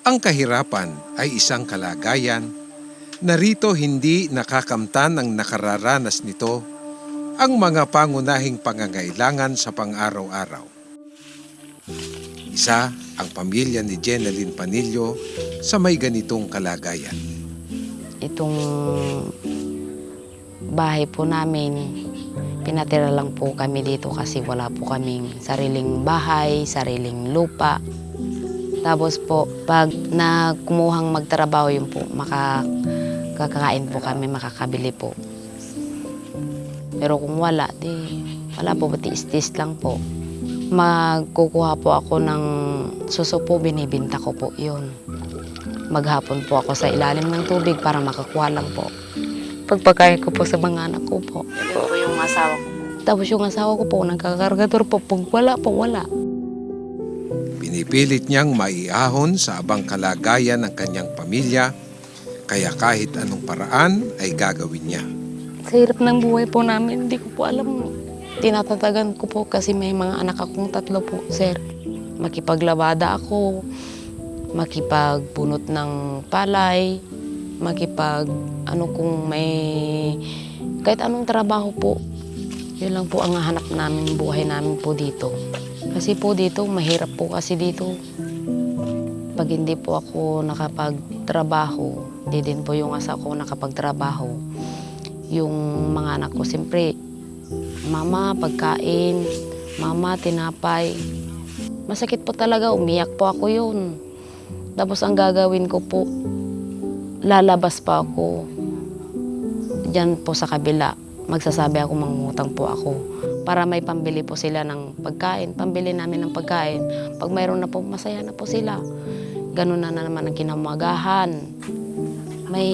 Ang kahirapan ay isang kalagayan na rito hindi nakakamtan ng nakararanas nito ang mga pangunahing pangangailangan sa pang-araw-araw. Isa ang pamilya ni Jeneline Panillo sa may ganitong kalagayan. Itong bahay po namin, pinatira lang po kami dito kasi wala po kaming sariling bahay, sariling lupa. Tapos po, pag nagkumuhang magtrabaho yun po, makakakain po kami, makakabili po. Pero kung wala, di wala po, tiis-tiis lang po. Magkukuha po ako ng suso po, binibinta ko po yun. Maghapon po ako sa ilalim ng tubig para makakuha lang po. Pagpakain ko po sa mga anak ko po. Ito po yung asawa ko. Tapos yung asawa ko po, nagkakargador po. Pag wala po, wala. Pinipilit niyang maiahon sa abang kalagayan ng kanyang pamilya, kaya kahit anong paraan ay gagawin niya. Sa hirap ng buhay po namin, hindi ko po alam. Tinatatagan ko po kasi may mga anak akong tatlo po, sir. Makipaglabada ako, makipagpunot ng palay, makipag ano kung may kahit anong trabaho po. Yun lang po ang hanap namin buhay namin po dito. Kasi po dito, mahirap po kasi dito. Pag hindi po ako nakapagtrabaho, hindi din po yung asa ko nakapagtrabaho, yung mga anak ko, siyempre, mama, pagkain, mama, tinapay. Masakit po talaga, umiyak po ako yun. Tapos ang gagawin ko po, lalabas pa ako. Diyan po sa kabila, magsasabi ako, mangutang po ako. Para may pambili po sila ng pagkain, pambili namin ng pagkain. Pag mayroon na po, masaya na po sila. Ganun na, na naman ang kinamagahan. May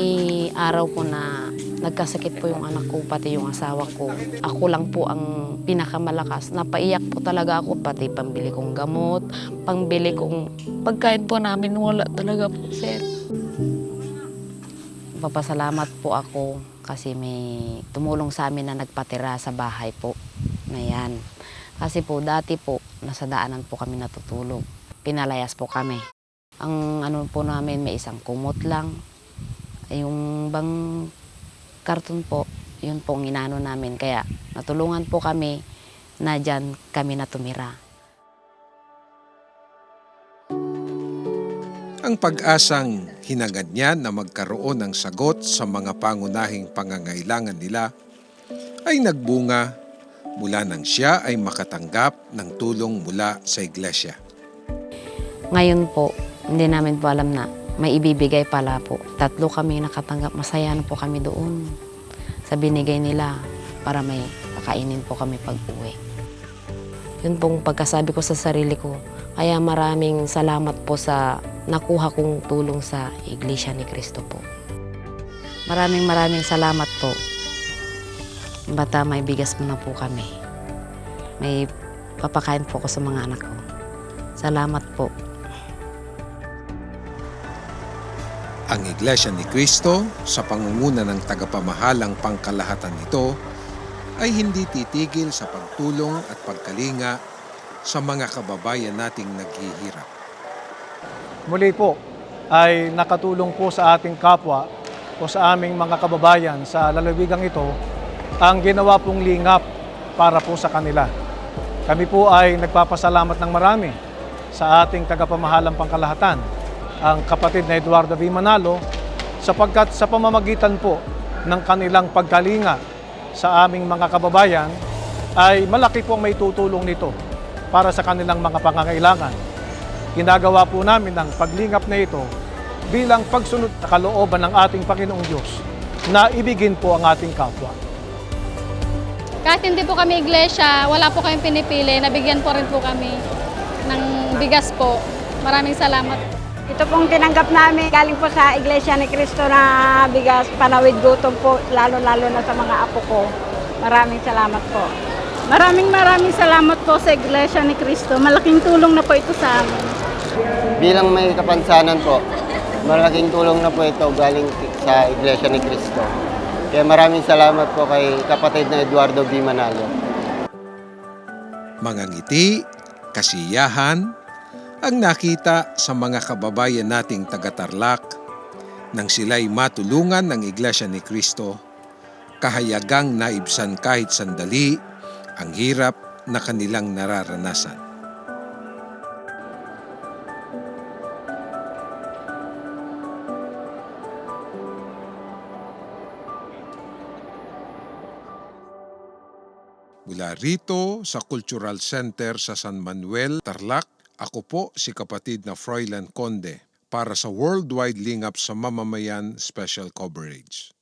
araw po na nagkasakit po yung anak ko, pati yung asawa ko. Ako lang po ang pinakamalakas. Napaiyak po talaga ako, pati pambili kong gamot, pambili kong pagkain po namin, wala talaga po, sir. Papasalamat po ako kasi may tumulong sa amin na nagpatira sa bahay po na yan. Kasi po dati po, nasa daanan po kami natutulog. Pinalayas po kami. Ang ano po namin, may isang kumot lang. Yung bang karton po, yun po ang inano namin. Kaya natulungan po kami na dyan kami na tumira. Ang pag-asang hinagad niya na magkaroon ng sagot sa mga pangunahing pangangailangan nila ay nagbunga mula nang siya ay makatanggap ng tulong mula sa iglesia. Ngayon po, hindi namin po alam na may ibibigay pala po. Tatlo kami nakatanggap. Masaya na po kami doon sa binigay nila para may kakainin po kami pag uwi. Yun pong pagkasabi ko sa sarili ko. Kaya maraming salamat po sa nakuha kong tulong sa Iglesia ni Cristo po. Maraming maraming salamat po. Bata may bigas mo na po kami. May papakain po ko sa mga anak ko. Salamat po. Ang Iglesia ni Cristo sa pangunguna ng tagapamahalang pangkalahatan nito ay hindi titigil sa pagtulong at pagkalinga sa mga kababayan nating naghihirap. Muli po ay nakatulong po sa ating kapwa o sa aming mga kababayan sa lalawigang ito ang ginawa pong lingap para po sa kanila. Kami po ay nagpapasalamat ng marami sa ating tagapamahalang pangkalahatan, ang kapatid na Eduardo V. Manalo, sapagkat sa pamamagitan po ng kanilang pagkalinga sa aming mga kababayan ay malaki po ang may tutulong nito para sa kanilang mga pangangailangan. Ginagawa po namin ang paglingap na ito bilang pagsunod sa kalooban ng ating Panginoong Diyos na ibigin po ang ating kapwa. Kahit hindi po kami iglesia, wala po kayong pinipili, nabigyan po rin po kami ng bigas po. Maraming salamat. Ito pong tinanggap namin galing po sa Iglesia ni Cristo na bigas panawid gutom po, lalo-lalo na sa mga apo ko. Maraming salamat po. Maraming maraming salamat po sa Iglesia ni Cristo. Malaking tulong na po ito sa amin. Bilang may kapansanan po, malaking tulong na po ito galing sa Iglesia ni Cristo. Kaya maraming salamat po kay kapatid na Eduardo B. Manalo. Mga ngiti, kasiyahan, ang nakita sa mga kababayan nating taga-Tarlac nang sila'y matulungan ng Iglesia ni Cristo, kahayagang naibsan kahit sandali ang hirap na kanilang nararanasan. Mula rito sa Cultural Center sa San Manuel, Tarlac, ako po si kapatid na Froilan Conde para sa Worldwide Lingap sa Mamamayan Special Coverage.